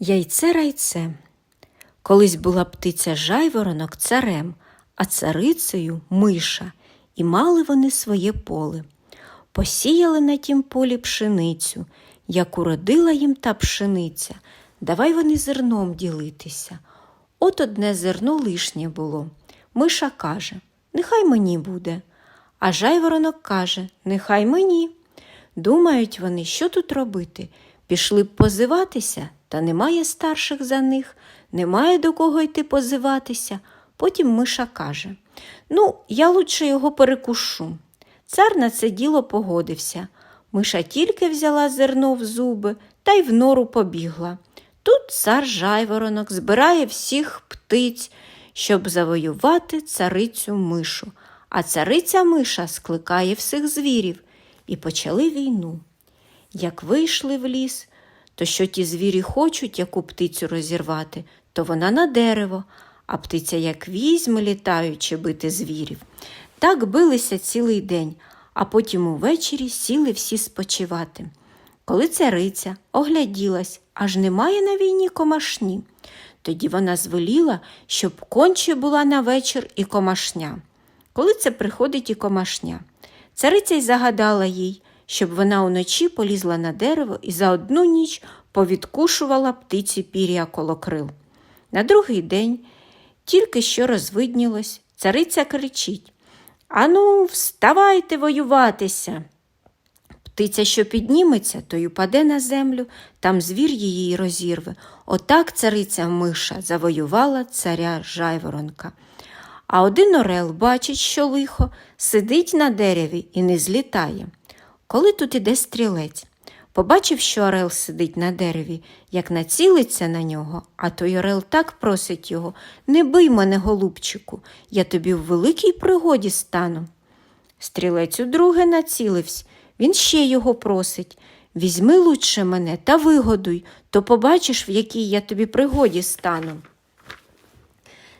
Яйце райце. Колись була птиця жайворонок царем, а царицею миша, і мали вони своє поле. Посіяли на тім полі пшеницю, як уродила їм та пшениця, давай вони зерном ділитися. От одне зерно лишнє було. Миша каже, нехай мені буде. А жайворонок каже, нехай мені. Думають вони, що тут робити. Пішли б позиватися, та немає старших за них, немає до кого йти позиватися. Потім миша каже: Ну, я лучше його перекушу. Цар на це діло погодився. Миша тільки взяла зерно в зуби та й в нору побігла. Тут цар жайворонок збирає всіх птиць, щоб завоювати царицю мишу, а цариця миша скликає всіх звірів і почали війну. Як вийшли в ліс, то що ті звірі хочуть яку птицю розірвати, то вона на дерево, а птиця як візьме, літаючи бити звірів. Так билися цілий день, а потім увечері сіли всі спочивати. Коли цариця огляділась, аж немає на війні комашні. Тоді вона звеліла, щоб конче була на вечір і комашня. Коли це приходить і комашня, цариця й загадала їй, щоб вона уночі полізла на дерево і за одну ніч повідкушувала птиці пір'я коло крил. На другий день, тільки що розвиднілось, цариця кричить Ану, вставайте воюватися. Птиця, що підніметься, то й упаде на землю, там звір її розірве. Отак цариця миша завоювала царя жайворонка. А один орел бачить, що лихо, сидить на дереві і не злітає. Коли тут іде стрілець, побачив, що орел сидить на дереві, як націлиться на нього, а той орел так просить його Не бий мене, голубчику, я тобі в великій пригоді стану. Стрілець удруге націлився, він ще його просить Візьми лучше мене та вигодуй, то побачиш, в якій я тобі пригоді стану.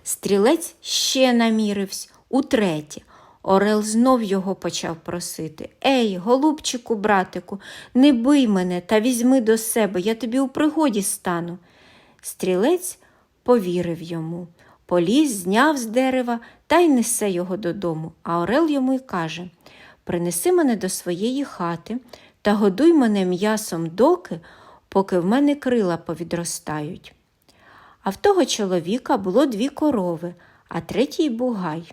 Стрілець ще намірився утретє. Орел знов його почав просити Ей, голубчику, братику, не бий мене та візьми до себе, я тобі у пригоді стану. Стрілець повірив йому, поліз, зняв з дерева та й несе його додому. А Орел йому й каже Принеси мене до своєї хати та годуй мене м'ясом доки, поки в мене крила повідростають. А в того чоловіка було дві корови, а третій бугай.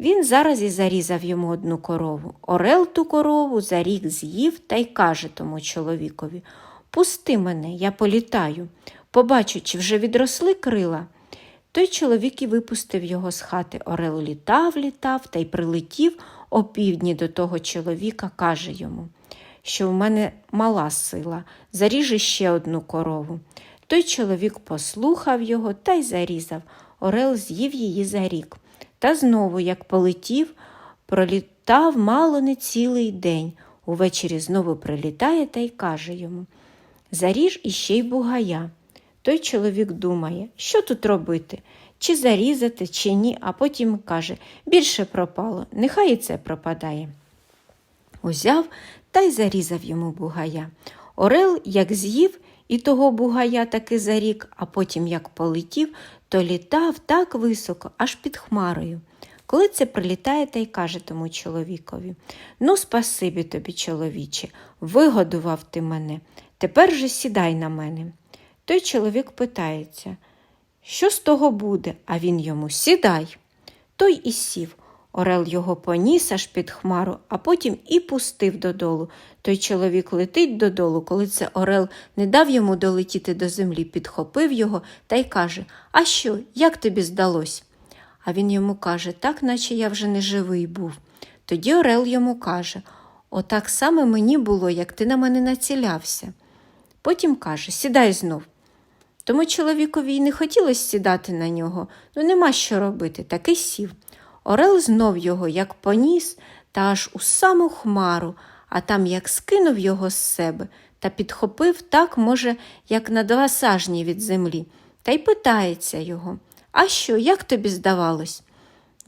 Він зараз і зарізав йому одну корову. Орел ту корову за рік з'їв та й каже тому чоловікові Пусти мене, я політаю. Побачу, чи вже відросли крила. Той чоловік і випустив його з хати. Орел літав, літав та й прилетів опівдні до того чоловіка, каже йому, що в мене мала сила, заріжи ще одну корову. Той чоловік послухав його та й зарізав. Орел з'їв її за рік. Та знову, як полетів, пролітав мало не цілий день. Увечері знову прилітає та й каже йому Заріж іще й бугая. Той чоловік думає, що тут робити, чи зарізати, чи ні, а потім каже більше пропало, нехай і це пропадає. Узяв та й зарізав йому бугая. Орел, як з'їв, і того бугая таки за рік, а потім, як полетів, то літав так високо, аж під хмарою. Коли це прилітає та й каже тому чоловікові Ну, спасибі тобі, чоловіче, вигодував ти мене, тепер же сідай на мене. Той чоловік питається, що з того буде, а він йому сідай. Той і сів. Орел його поніс аж під хмару, а потім і пустив додолу. Той чоловік летить додолу, коли це Орел не дав йому долетіти до землі, підхопив його та й каже А що, як тобі здалось? А він йому каже, так, наче я вже не живий був. Тоді Орел йому каже Отак саме мені було, як ти на мене націлявся. Потім каже Сідай знов. Тому чоловікові й не хотілося сідати на нього, ну нема що робити, таки сів. Орел знов його як поніс та аж у саму хмару, а там як скинув його з себе та підхопив так, може, як на два сажні від землі, та й питається його А що, як тобі здавалось?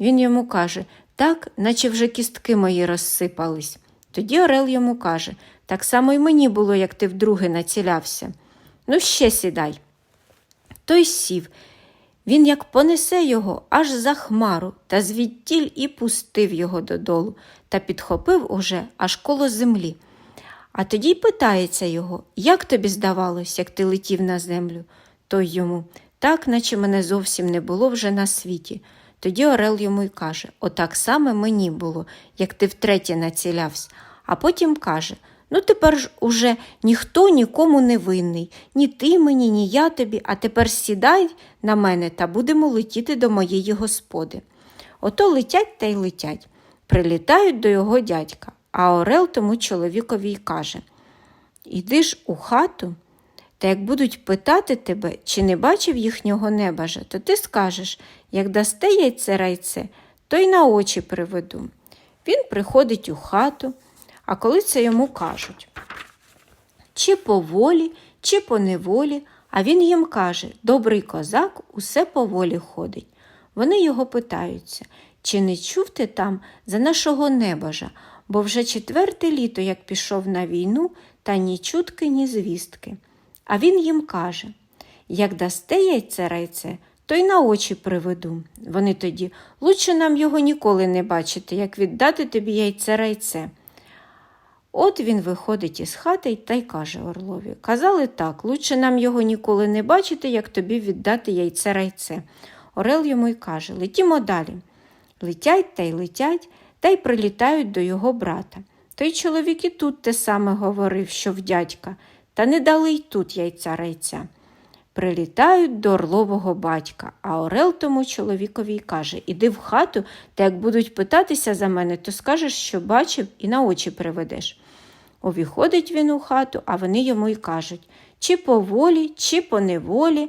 Він йому каже так, наче вже кістки мої розсипались. Тоді Орел йому каже так само й мені було, як ти вдруге націлявся. Ну, ще сідай. Той сів. Він як понесе його аж за хмару, та звідтіль і пустив його додолу, та підхопив уже аж коло землі. А тоді й питається його, як тобі здавалось, як ти летів на землю? Той йому, так, наче мене зовсім не було вже на світі. Тоді Орел йому й каже, отак саме мені було, як ти втретє націлявся. А потім каже, ну тепер ж уже ніхто нікому не винний, ні ти мені, ні я тобі, а тепер сідай на мене та будемо летіти до моєї господи. Ото летять та й летять, прилітають до його дядька, а Орел тому чоловікові й каже Іди ж у хату, та як будуть питати тебе, чи не бачив їхнього небажа, то ти скажеш, як дасте яйце райце, то й на очі приведу. Він приходить у хату, а коли це йому кажуть чи по волі, чи по неволі, а він їм каже добрий козак усе по волі ходить. Вони його питаються, чи не чув ти там за нашого небажа, бо вже четверте літо, як пішов на війну, та ні чутки, ні звістки. А він їм каже як дасте яйце райце, то й на очі приведу. Вони тоді лучше нам його ніколи не бачити, як віддати тобі яйце райце. От він виходить із хати та й каже Орлові Казали так, лучше нам його ніколи не бачити, як тобі віддати яйце райце. Орел йому й каже Летімо далі. Летять та й летять, та й прилітають до його брата. Той чоловік і тут те саме говорив, що в дядька, та не дали й тут яйця райця. Прилітають до орлового батька, а Орел тому чоловікові й каже Іди в хату, та як будуть питатися за мене, то скажеш, що бачив, і на очі приведеш. Увіходить він у хату, а вони йому й кажуть чи по волі, чи по неволі.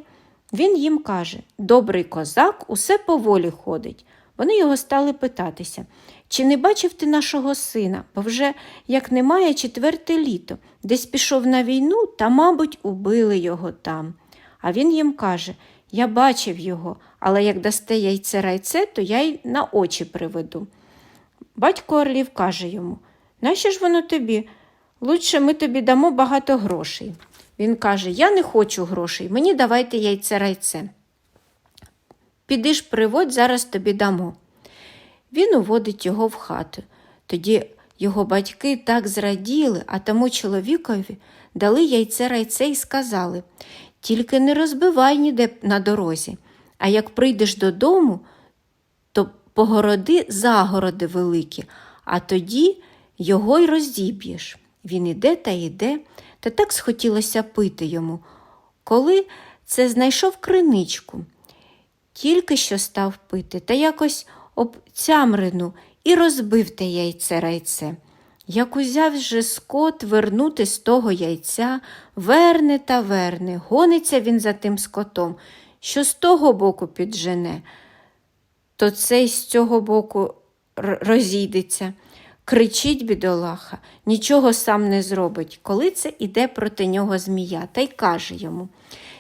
Він їм каже Добрий козак усе по волі ходить. Вони його стали питатися чи не бачив ти нашого сина, бо вже як немає четверте літо, десь пішов на війну, та, мабуть, убили його там. А він їм каже Я бачив його, але як дасте яйце райце, то я й на очі приведу. Батько Орлів каже йому Нащо ж воно тобі? Лучше ми тобі дамо багато грошей. Він каже Я не хочу грошей, мені давайте яйце райце. Піди приводь, зараз тобі дамо. Він уводить його в хату. Тоді його батьки так зраділи, а тому чоловікові дали яйце райце і сказали тільки не розбивай ніде на дорозі, а як прийдеш додому, то погороди загороди великі, а тоді його й розіб'єш. Він іде та йде, та так схотілося пити йому. Коли це знайшов криничку, тільки що став пити, та якось об цямрину і розбив те яйце райце. Як узяв же скот вернути з того яйця, верне та верне, гониться він за тим скотом, що з того боку піджене, то цей з цього боку розійдеться. Кричить бідолаха, нічого сам не зробить, коли це іде проти нього змія, та й каже йому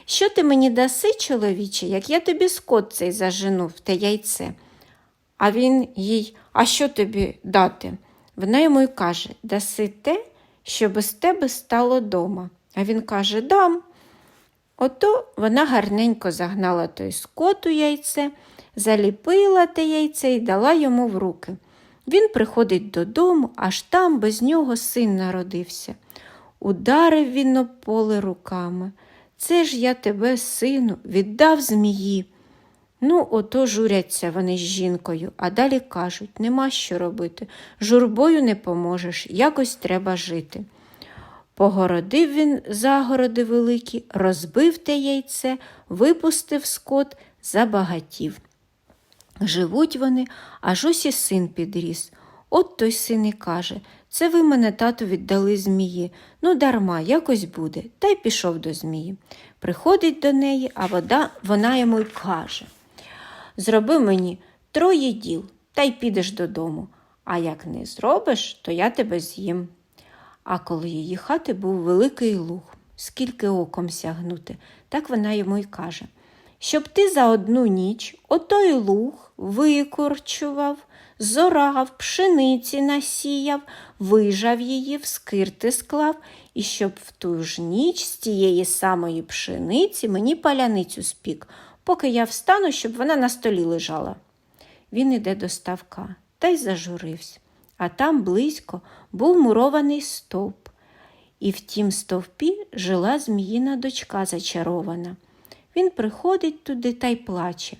Що ти мені даси, чоловіче, як я тобі скот цей зажену в те яйце? А він їй, а що тобі дати? Вона йому й каже Даси те, що без тебе стало дома. А він каже Дам. Ото вона гарненько загнала той скот у яйце, заліпила те яйце і дала йому в руки. Він приходить додому, аж там без нього син народився. Ударив він на поле руками. Це ж я тебе, сину, віддав змії. Ну, ото журяться вони з жінкою, а далі кажуть нема що робити. Журбою не поможеш, якось треба жити. Погородив він загороди великі, розбив те яйце, випустив скот, забагатів. Живуть вони, аж ось і син підріс. От той син і каже це ви мене, тату, віддали змії. Ну, дарма, якось буде, та й пішов до змії. Приходить до неї, а вода, вона йому й каже Зроби мені троє діл, та й підеш додому. А як не зробиш, то я тебе з'їм. А коли її хати був великий луг, скільки оком сягнути, так вона йому й каже щоб ти за одну ніч отой луг викорчував, зорав, пшениці насіяв, вижав її, в скирти склав і щоб в ту ж ніч з тієї самої пшениці мені паляницю спік, поки я встану, щоб вона на столі лежала. Він іде до ставка та й зажурився, а там близько був мурований стовп. І в тім стовпі жила зміїна дочка зачарована. Він приходить туди та й плаче.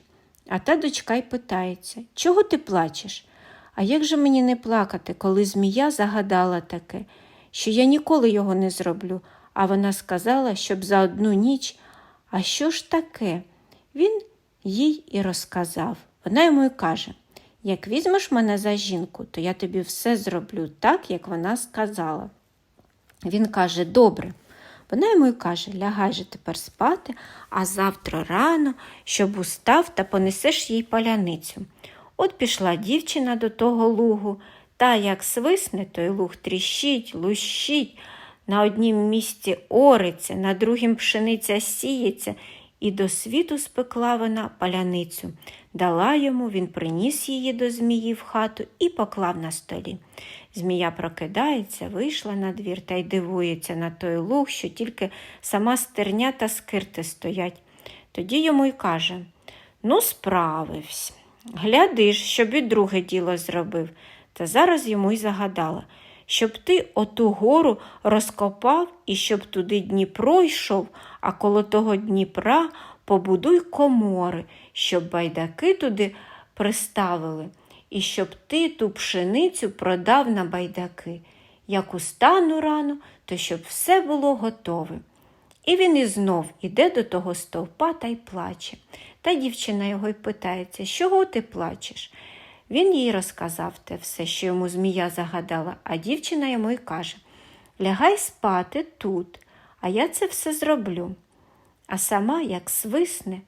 А та дочка й питається, чого ти плачеш? А як же мені не плакати, коли змія загадала таке, що я ніколи його не зроблю, а вона сказала, щоб за одну ніч. А що ж таке? Він їй і розказав. Вона йому й каже як візьмеш мене за жінку, то я тобі все зроблю так, як вона сказала. Він каже, добре. Вона йому й каже, лягай же тепер спати, а завтра рано, щоб устав та понесеш їй паляницю. От пішла дівчина до того лугу, та як свисне, той луг тріщить, лущить, на однім місці ориться, на другім пшениця сіється, і до світу спекла вона паляницю. Дала йому, він приніс її до змії в хату і поклав на столі. Змія прокидається, вийшла на двір та й дивується на той луг, що тільки сама стерня та скирти стоять. Тоді йому й каже Ну, справився. Гляди ж, щоб і друге діло зробив. Та зараз йому й загадала, щоб ти оту гору розкопав і щоб туди Дніпро йшов, а коло того Дніпра побудуй комори, щоб байдаки туди приставили, і щоб ти ту пшеницю продав на байдаки. Як устану рано, то щоб все було готове. І він і знов іде до того стовпа та й плаче. Та дівчина його й питається, чого ти плачеш? Він їй розказав те все, що йому змія загадала, а дівчина йому й каже Лягай спати тут, а я це все зроблю. А сама, як свисне,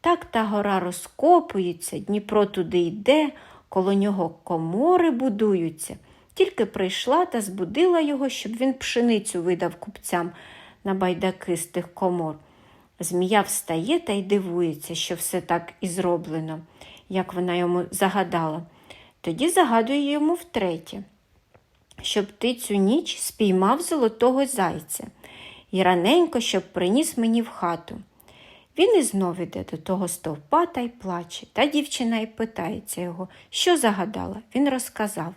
так та гора розкопується, Дніпро туди йде, коло нього комори будуються. Тільки прийшла та збудила його, щоб він пшеницю видав купцям на байдаки з тих комор. Змія встає та й дивується, що все так і зроблено, як вона йому загадала. Тоді загадує йому втретє, щоб ти цю ніч спіймав золотого зайця і раненько, щоб приніс мені в хату. Він і знов іде до того стовпа та й плаче. Та дівчина й питається його, що загадала. Він розказав.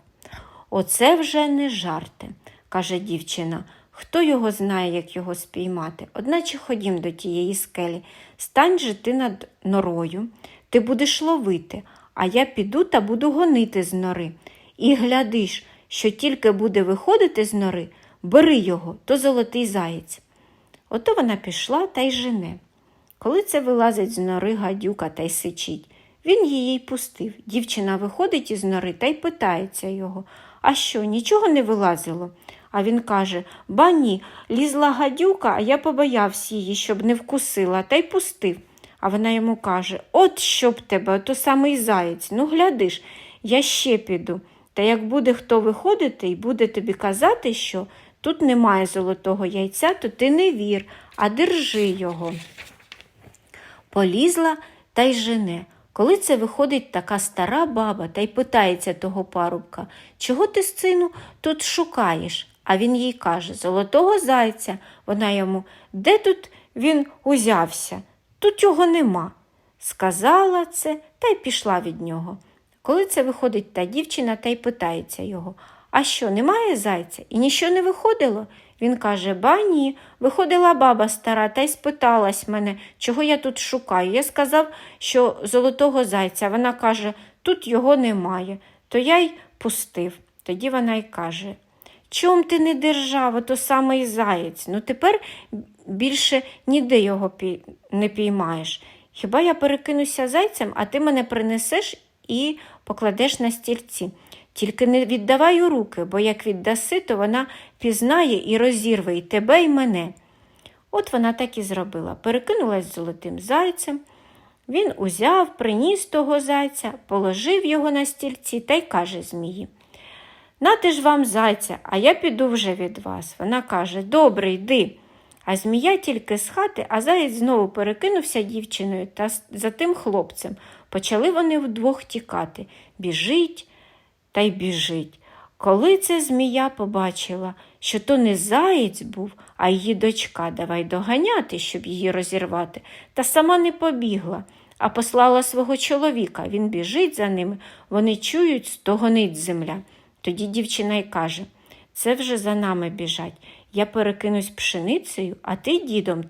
Оце вже не жарти, каже дівчина. Хто його знає, як його спіймати? Одначе ходім до тієї скелі, стань же ти над норою, ти будеш ловити, а я піду та буду гонити з нори. І глядиш, що тільки буде виходити з нори, бери його, то золотий заєць. Ото вона пішла та й жене. Коли це вилазить з нори гадюка та й сичить, він її й пустив. Дівчина виходить із нори та й питається його, а що, нічого не вилазило? А він каже Ба ні, лізла гадюка, а я побоявся її, щоб не вкусила, та й пустив. А вона йому каже От щоб тебе, ото самий заєць. Ну, глядиш, я ще піду. Та як буде хто виходити і буде тобі казати, що тут немає золотого яйця, то ти не вір, а держи його. Полізла та й жене. Коли це виходить така стара баба та й питається того парубка, чого ти, сину, тут шукаєш? А він їй каже Золотого зайця. Вона йому, де тут він узявся? Тут його нема. Сказала це та й пішла від нього. Коли це виходить та дівчина та й питається його, а що, немає зайця? І ніщо не виходило? Він каже Ба ні. Виходила баба стара та й спиталась мене, чого я тут шукаю. Я сказав, що золотого зайця. Вона каже, тут його немає. То я й пустив. Тоді вона й каже Чом ти не держав, ото самий заєць? Ну тепер більше ніде його не піймаєш. Хіба я перекинуся зайцем, а ти мене принесеш і покладеш на стільці. Тільки не віддавай у руки, бо як віддаси, то вона пізнає і розірве і тебе, і мене. От вона так і зробила. Перекинулась золотим зайцем. Він узяв, приніс того зайця, положив його на стільці та й каже Змії. Нати ж вам зайця, а я піду вже від вас. Вона каже Добре, йди. А змія тільки з хати, а заєць знову перекинувся дівчиною та за тим хлопцем. Почали вони вдвох тікати. Біжить та й біжить. Коли це змія побачила, що то не заєць був, а її дочка. Давай доганяти, щоб її розірвати. Та сама не побігла, а послала свого чоловіка. Він біжить за ними, вони чують, стогонить земля. Тоді дівчина й каже це вже за нами біжать. Я перекинусь пшеницею, а ти дідом,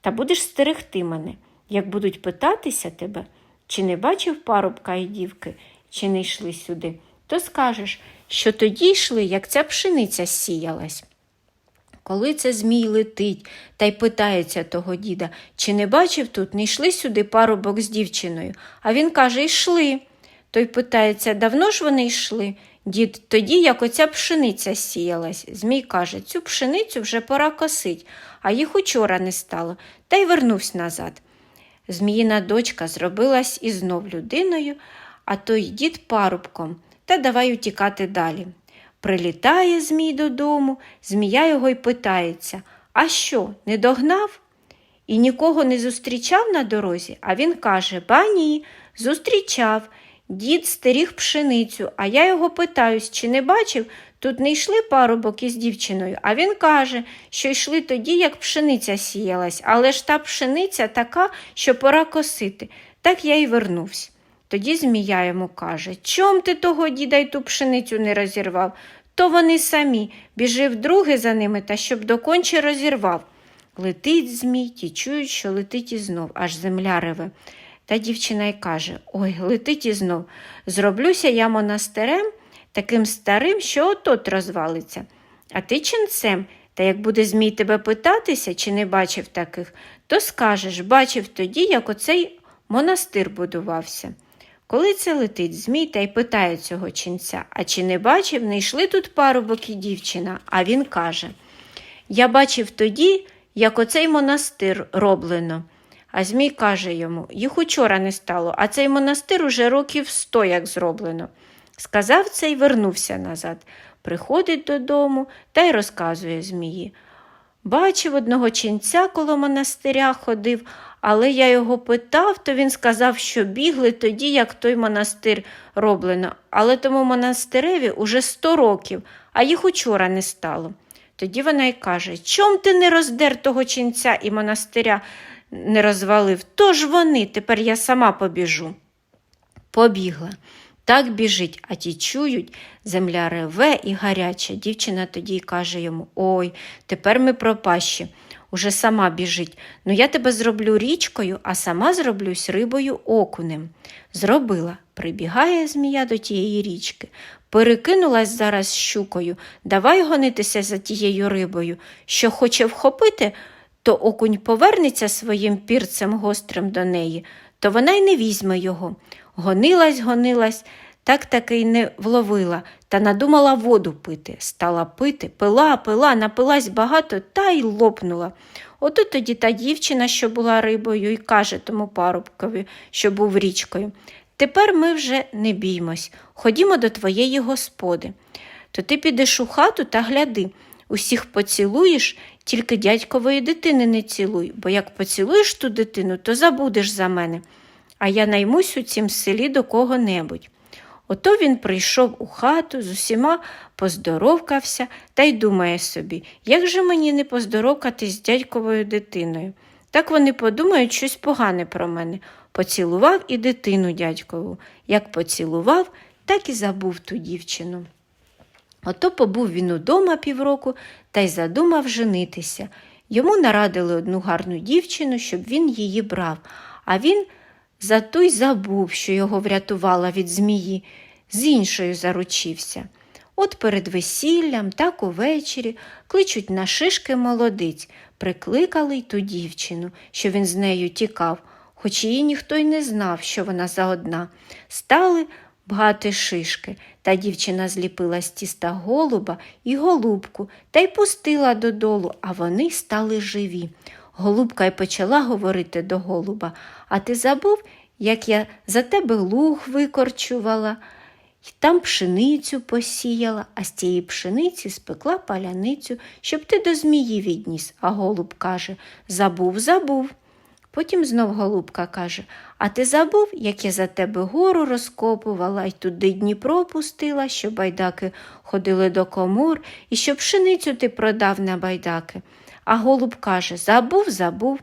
та будеш стерегти мене. Як будуть питатися тебе, чи не бачив парубка і дівки, чи не йшли сюди, то скажеш, що тоді йшли, як ця пшениця сіялась. Коли це Змій летить та й питається того діда, чи не бачив тут, не йшли сюди парубок з дівчиною, а він каже, йшли. Той питається, давно ж вони йшли? Дід, тоді, як оця пшениця сіялась. Змій каже, цю пшеницю вже пора косить, а їх учора не стало, та й вернувся назад. Зміїна дочка зробилась і знов людиною, а той дід парубком, та давай утікати далі. Прилітає Змій додому, змія його й питається А що, не догнав? І нікого не зустрічав на дорозі, а він каже Ба ні, зустрічав. Дід стеріг пшеницю, а я його питаюсь, чи не бачив, тут не йшли парубок із дівчиною, а він каже, що йшли тоді, як пшениця сіялась, але ж та пшениця така, що пора косити. Так я й вернувся. Тоді змія йому каже Чом ти того діда й ту пшеницю не розірвав? То вони самі. Біжи вдруге за ними та щоб доконче розірвав. Летить змій, ті чують, що летить і знов, аж земля реве. Та дівчина й каже Ой, летить і знов. Зроблюся я монастирем, таким старим, що отот розвалиться. А ти ченцем, та як буде Змій тебе питатися, чи не бачив таких, то скажеш бачив тоді, як оцей монастир будувався. Коли це летить Змій та й питає цього ченця, а чи не бачив, не йшли тут парубок і дівчина, а він каже Я бачив тоді, як оцей монастир роблено. А Змій каже йому їх учора не стало, а цей монастир уже років сто як зроблено. Сказав це й вернувся назад. Приходить додому та й розказує Змії. Бачив одного ченця коло монастиря ходив, але я його питав, то він сказав, що бігли тоді, як той монастир роблено, але тому монастиреві уже сто років, а їх учора не стало. Тоді вона й каже Чом ти не роздер того ченця і монастиря не розвалив? То ж вони, тепер я сама побіжу. Побігла. Так біжить, а ті чують, земля реве і гаряча. Дівчина тоді каже йому Ой, тепер ми пропащі. Уже сама біжить. Ну я тебе зроблю річкою, а сама зроблюсь рибою окунем. Зробила. Прибігає змія до тієї річки, перекинулась зараз щукою, давай гонитися за тією рибою. Що хоче вхопити, то окунь повернеться своїм пірцем гострим до неї, то вона й не візьме його. Гонилась, гонилась, так таки й не вловила, та надумала воду пити. Стала пити, пила, пила, напилась багато та й лопнула. Ото тоді та дівчина, що була рибою, і каже тому парубкові, що був річкою. Тепер ми вже не біймось, ходімо до твоєї господи. То ти підеш у хату та гляди, усіх поцілуєш, тільки дядькової дитини не цілуй, бо як поцілуєш ту дитину, то забудеш за мене, а я наймусь у цім селі до кого-небудь. Ото він прийшов у хату, з усіма поздоровкався та й думає собі, як же мені не поздоровкатись з дядьковою дитиною. Так вони подумають щось погане про мене. Поцілував і дитину дядькову. Як поцілував, так і забув ту дівчину. Ото побув він удома півроку та й задумав женитися. Йому нарадили одну гарну дівчину, щоб він її брав, а він за той забув, що його врятувала від змії, з іншою заручився. От перед весіллям, так увечері, кличуть на шишки молодиць, прикликали й ту дівчину, що він з нею тікав, хоч її ніхто й не знав, що вона за одна. Стали бгати шишки, та дівчина зліпила з тіста голуба і голубку та й пустила додолу, а вони стали живі. Голубка й почала говорити до голуба, а ти забув, як я за тебе луг викорчувала, й там пшеницю посіяла, а з тієї пшениці спекла паляницю, щоб ти до змії відніс. А голуб каже Забув, забув. Потім знов голубка каже А ти забув, як я за тебе гору розкопувала й туди Дніпро пустила, щоб байдаки ходили до комор, і щоб пшеницю ти продав на байдаки. А голуб каже Забув, забув.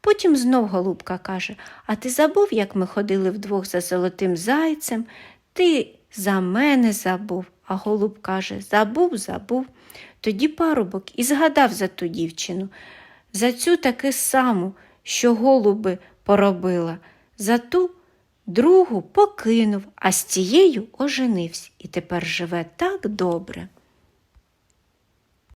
Потім знов голубка каже А ти забув, як ми ходили вдвох за золотим зайцем? Ти за мене забув. А голуб каже Забув, забув. Тоді парубок і згадав за ту дівчину, за цю таки саму, що голуби поробила, за ту другу покинув, а з цією оженився і тепер живе так добре.